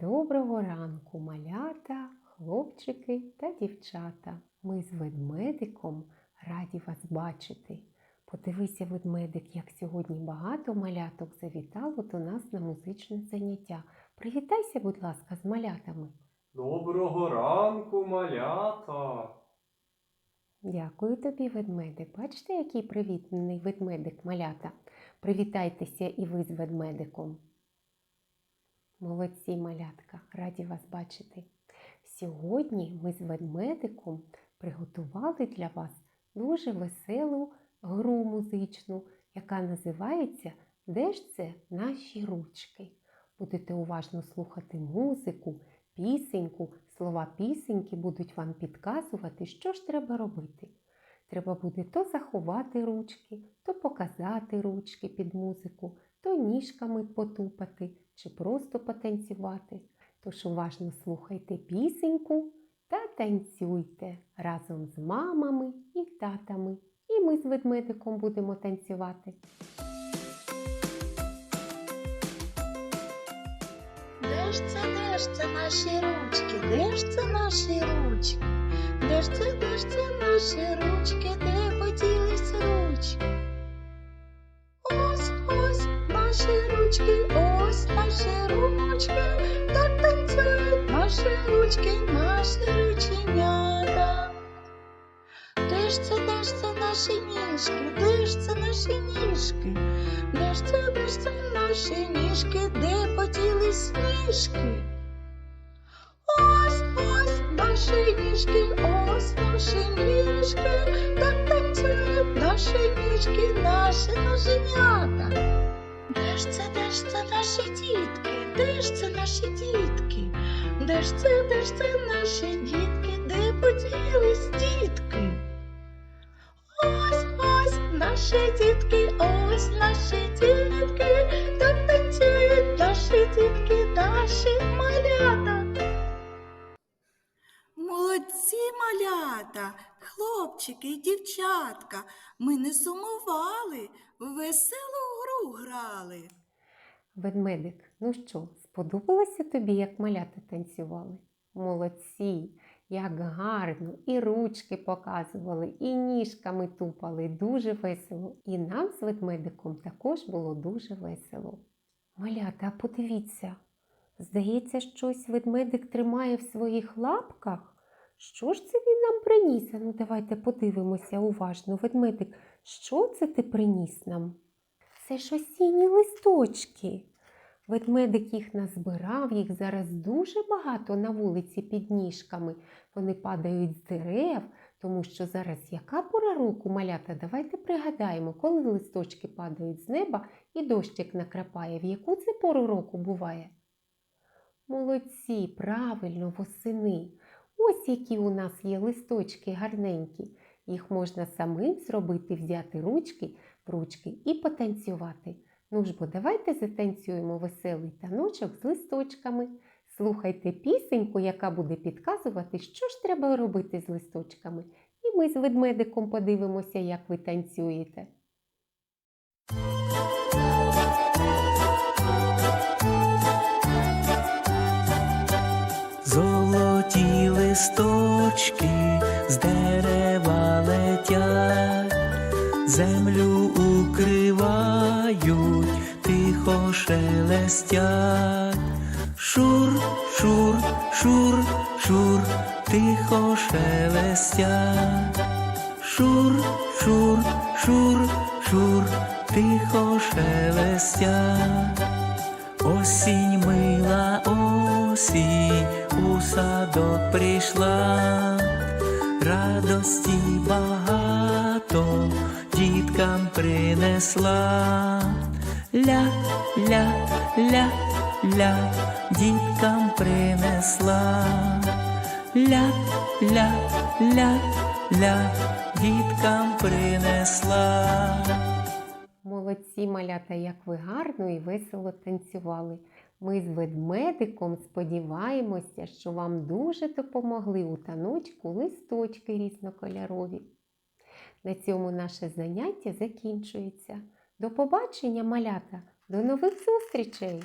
Доброго ранку, малята, хлопчики та дівчата. Ми з ведмедиком раді вас бачити. Подивися, ведмедик, як сьогодні багато маляток завітало до нас на музичне заняття. Привітайся, будь ласка, з малятами. Доброго ранку, малята. Дякую тобі, ведмедик. Бачите, який привітний ведмедик малята. Привітайтеся і ви з ведмедиком. Молодці, малятка, раді вас бачити. Сьогодні ми з ведмедиком приготували для вас дуже веселу гру музичну, яка називається Де ж це наші ручки? Будете уважно слухати музику, пісеньку, слова пісеньки будуть вам підказувати, що ж треба робити. Треба буде то заховати ручки, то показати ручки під музику, то ніжками потупати чи просто потанцювати. Тож уважно слухайте пісеньку та танцюйте разом з мамами і татами. І ми з ведмедиком будемо танцювати. Де ж це, де ж це наші ручки? Де ж це наші ручки? Де ж це, де ж це наші ручки? Де поділись ручки? Ось, ось наші ручки, ось наші ручки, так танцюють наші ручки, наші рученята. Де ж це, де ж це наші ніжки? Де ж це наші ніжки? Де ж це, де ж це наші ніжки? Де поділись ніжки? Ось, ось наші ніжки, ось наші ніжки, так танцюють наші ніжки, наші ноженята. Де ж це, де ж це наші дітки? Де ж це наші дітки? Де ж це, де ж це наші дітки? Де поділись дітки? Ось, ось наші дітки, ось наші дітки, так танцюють наші дітки, наші малята, хлопчики і дівчатка, ми не сумували, веселу гру грали. Ведмедик, ну що, сподобалося тобі, як малята танцювали? Молодці! Як гарно! І ручки показували, і ніжками тупали. Дуже весело. І нам з ведмедиком також було дуже весело. Малята, подивіться, здається, щось ведмедик тримає в своїх лапках. Що ж це він нам приніс? Ну, давайте подивимося уважно. Ведмедик, що це ти приніс нам? Це ж осінні листочки. Ведмедик їх назбирав, їх зараз дуже багато на вулиці під ніжками. Вони падають з дерев, тому що зараз яка пора року, малята? Давайте пригадаємо, коли листочки падають з неба і дощик накрапає, в яку це пору року буває? Молодці, правильно, восени. Ось які у нас є листочки гарненькі. Їх можна самим зробити, взяти ручки ручки і потанцювати. Ну ж бо давайте затанцюємо веселий таночок з листочками. Слухайте пісеньку, яка буде підказувати, що ж треба робити з листочками. І ми з ведмедиком подивимося, як ви танцюєте. Листочки з дерева летять, землю укривають, тихо шелестять. Шур, шур, шур, шур, тихо шелестять. Шур, шур, шур, шур, тихо шелестять. Осінь мила осінь садок прийшла, радості багато діткам принесла. Ля, ля, діткам принесла. Ля, ля, ля, ля, діткам принесла. Молодці малята, як ви гарно і весело танцювали. Ми з ведмедиком сподіваємося, що вам дуже допомогли у таночку листочки різнокольорові. На цьому наше заняття закінчується. До побачення, малята! До нових зустрічей!